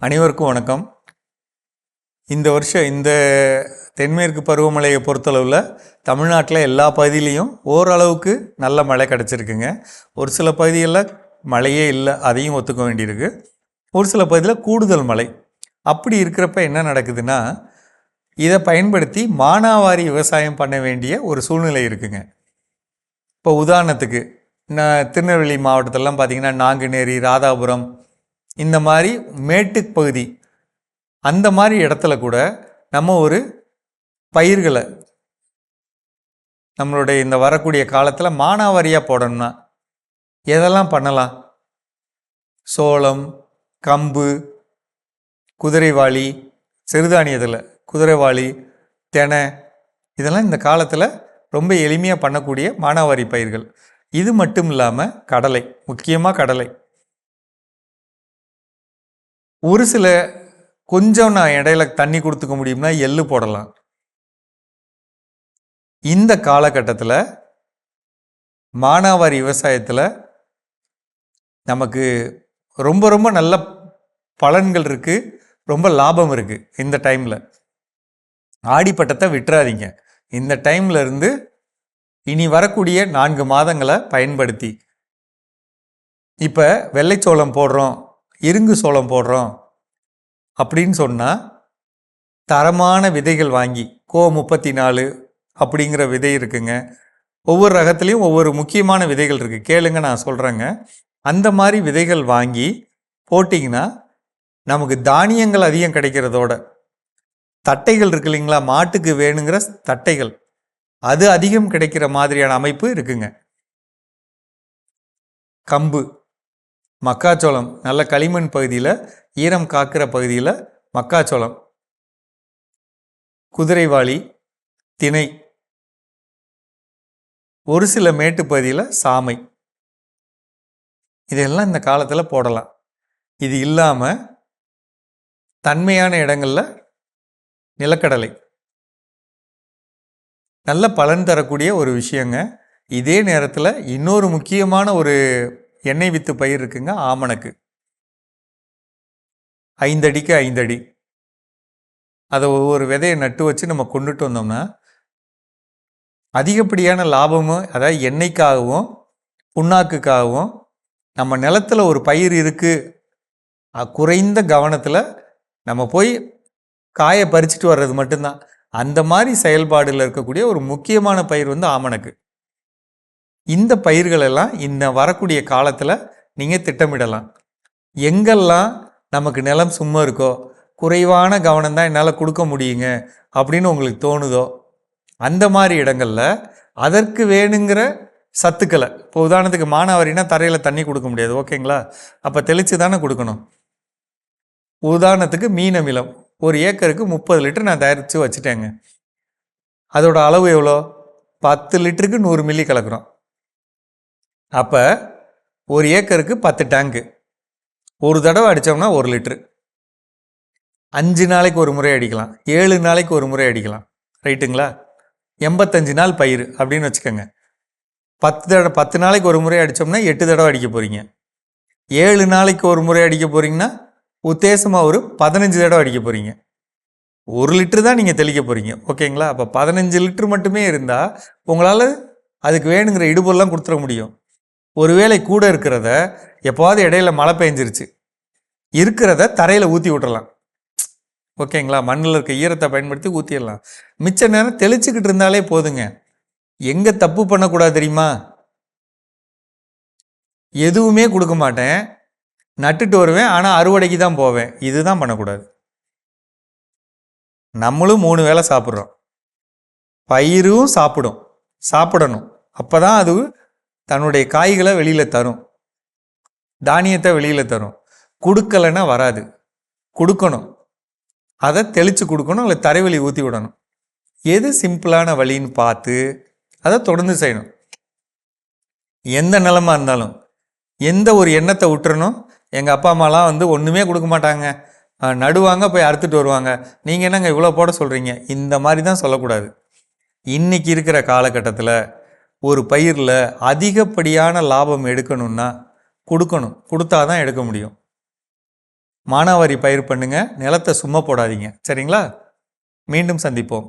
அனைவருக்கும் வணக்கம். இந்த வருஷம் இந்த தென்மேற்கு பருவமழையை பொறுத்தளவில் தமிழ்நாட்டில் எல்லா பகுதியிலையும் ஓரளவுக்கு நல்ல மழை கிடச்சிருக்குங்க. ஒரு சில பகுதிகளில் மழையே இல்லை அதையும் ஒத்துக்க வேண்டியிருக்கு. ஒரு சில பகுதியில் கூடுதல் மழை. அப்படி இருக்கிறப்ப என்ன நடக்குதுன்னா இதை பயன்படுத்தி மானாவாரி விவசாயம் பண்ண வேண்டிய ஒரு சூழ்நிலை இருக்குங்க. இப்போ உதாரணத்துக்கு நான் திருநெல்வேலி மாவட்டத்திலலாம் பார்த்திங்கன்னா நாங்குநேரி ராதாபுரம் இந்த மாதிரி மேட்டு பகுதி அந்த மாதிரி இடத்துல கூட நம்ம ஒரு பயிர்களை நம்மளுடைய இந்த வரக்கூடிய காலத்தில் மானாவாரியாக போடணும்னா எதெல்லாம் பண்ணலாம்? சோளம் கம்பு குதிரைவாளி சிறுதானியத்தில் குதிரைவாளி தெனை இதெல்லாம் இந்த காலத்தில் ரொம்ப எளிமையாக பண்ணக்கூடிய மானாவாரி பயிர்கள். இது மட்டும் இல்லாமல் கடலை முக்கியமாக கடலை. ஒரு சில கொஞ்சம் நான் இடையில தண்ணி கொடுத்துக்க முடியும்னா எள்ளு போடலாம். இந்த காலகட்டத்தில் மானாவாரி விவசாயத்தில் நமக்கு ரொம்ப ரொம்ப நல்ல பலன்கள் இருக்குது ரொம்ப லாபம் இருக்குது இந்த டைமில். ஆடிப்பட்டத்தை விட்டுறாதீங்க. இந்த டைம்ல இருந்து இனி வரக்கூடிய நான்கு மாதங்களை பயன்படுத்தி. இப்போ வெள்ளைச்சோளம் போடுறோம். இருங்கு சோளம் போடுறோம் அப்படின்னு சொன்னால் தரமான விதைகள் வாங்கி கோ முப்பத்தி நாலு அப்படிங்கிற விதை இருக்குங்க. ஒவ்வொரு ரகத்துலேயும் ஒவ்வொரு முக்கியமான விதைகள் இருக்குது கேளுங்க நான் சொல்கிறேங்க அந்த மாதிரி விதைகள் வாங்கி போட்டிங்கன்னா நமக்கு தானியங்கள் அதிகம் கிடைக்கிறதோட தட்டைகள் இருக்கு இல்லைங்களா? மாட்டுக்கு வேணுங்கிற தட்டைகள் அது அதிகம் கிடைக்கிற மாதிரியான அமைப்பு இருக்குங்க. கம்பு மக்காச்சோளம் நல்ல களிமண் பகுதியில் ஈரம் காக்கிற பகுதியில் மக்காச்சோளம். குதிரைவாளி திணை. ஒரு சில மேட்டு பகுதியில் சாமை. இதெல்லாம் இந்த காலத்தில் போடலாம். இது இல்லாமல் தன்மையான இடங்களில் நிலக்கடலை. நல்ல பலன் தரக்கூடிய ஒரு விஷயங்க. இதே நேரத்தில் இன்னொரு முக்கியமான ஒரு எண்ணெய் வித்து பயிர் இருக்குங்க ஆமணக்கு. ஐந்தடிக்கு ஐந்தடி. அதை ஒவ்வொரு விதையை நட்டு வச்சு நம்ம கொண்டுட்டு வந்தோம்னா அதிகப்படியான லாபமும் அதாவது எண்ணெய்க்காகவும் புண்ணாக்குக்காகவும் நம்ம நிலத்துல ஒரு பயிர் இருக்குது குறைந்த கவனத்தில் நம்ம போய் காயை பறிச்சுட்டு வர்றது மட்டும்தான். அந்த மாதிரி செயல்பாடில் இருக்கக்கூடிய ஒரு முக்கியமான பயிர் வந்து ஆமணக்கு. இந்த பயிர்களெல்லாம் இந்த வரக்கூடிய காலத்தில் நீங்கள் திட்டமிடலாம். எங்கெல்லாம் நமக்கு நிலம் சும்மா இருக்கோ குறைவான கவனம் தான் என்னால் கொடுக்க முடியுங்க அப்படின்னு உங்களுக்கு தோணுதோ அந்த மாதிரி இடங்களில் அதற்கு வேணுங்கிற சத்துக்களை இப்போ உதாரணத்துக்கு மானாவாரினா தரையில் தண்ணி கொடுக்க முடியாது ஓகேங்களா? அப்போ தெளித்து தானே கொடுக்கணும். உதாரணத்துக்கு மீன் அமிலம் ஒரு ஏக்கருக்கு முப்பது லிட்டர் நான் தயாரித்து வச்சுட்டேங்க. அதோட அளவு எவ்வளோ? பத்து லிட்டருக்கு நூறு மில்லி கலக்கிறோம். அப்போ ஒரு ஏக்கருக்கு பத்து டேங்கு. ஒரு தடவை அடித்தோம்னா ஒரு லிட்ரு. அஞ்சு நாளைக்கு ஒரு முறை அடிக்கலாம். ஏழு நாளைக்கு ஒரு முறை அடிக்கலாம். ரைட்டுங்களா? எண்பத்தஞ்சு நாள் பயிர் அப்படின்னு வச்சுக்கோங்க. பத்து தடவை பத்து நாளைக்கு ஒரு முறை அடித்தோம்னா எட்டு தடவை அடிக்க போகிறீங்க ஏழு நாளைக்கு ஒரு முறை அடிக்க போகிறீங்கன்னா உத்தேசமாக ஒரு பதினஞ்சு தடவை அடிக்க போகிறீங்க ஒரு லிட்டரு தான் நீங்கள் தெளிக்க போகிறீங்க ஓகேங்களா? அப்போ பதினஞ்சு லிட்ரு மட்டுமே இருந்தால் உங்களால் அதுக்கு வேணுங்கிற இடுபொருள்லாம் கொடுத்துட முடியும். ஒருவேளை கூட இருக்கிறத எப்போவாது இடையில மழை பெஞ்சிருச்சு. இருக்கிறத தரையில் ஊற்றி விட்டுறலாம். ஓகேங்களா? மண்ணில் இருக்க ஈரத்தை பயன்படுத்தி ஊற்றிடலாம் மிச்ச நேரம் தெளிச்சுக்கிட்டு இருந்தாலே போதுங்க. எங்கே தப்பு பண்ணக்கூடாது தெரியுமா? எதுவுமே கொடுக்க மாட்டேன். நட்டுட்டு வருவேன். ஆனால் அறுவடைக்கு தான் போவேன். இதுதான் பண்ணக்கூடாது. நம்மளும் மூணு வேளை சாப்பிட்றோம். பயிரும் சாப்பிடும். சாப்பிடணும். அப்போ தான் அது தன்னுடைய காய்களை வெளியில் தரும். தானியத்தை வெளியில் தரும். கொடுக்கலைன்னா வராது. கொடுக்கணும். அதை தெளித்து கொடுக்கணும். இல்லை தரைவழி ஊற்றி விடணும். எது சிம்பிளான வழின்னு பார்த்து அதை தொடர்ந்து செய்யணும். எந்த நிலமா இருந்தாலும் எந்த ஒரு எண்ணத்தை விட்டுறணும் எங்கள் அப்பா அம்மாலாம் வந்து ஒன்றுமே கொடுக்க மாட்டாங்க. நடுவாங்க போய் அறுத்துட்டு வருவாங்க. நீங்கள் என்னங்க இவ்வளோ போட சொல்கிறீங்க இந்த மாதிரி தான் சொல்லக்கூடாது. இன்றைக்கி இருக்கிற காலகட்டத்தில் ஒரு பயிரில் அதிகப்படியான லாபம் எடுக்கணும்னா கொடுக்கணும். கொடுத்தா தான் எடுக்க முடியும். மானாவாரி பயிர் பண்ணுங்கள் நிலத்தை சும்மா போடாதீங்க. சரிங்களா? மீண்டும் சந்திப்போம்.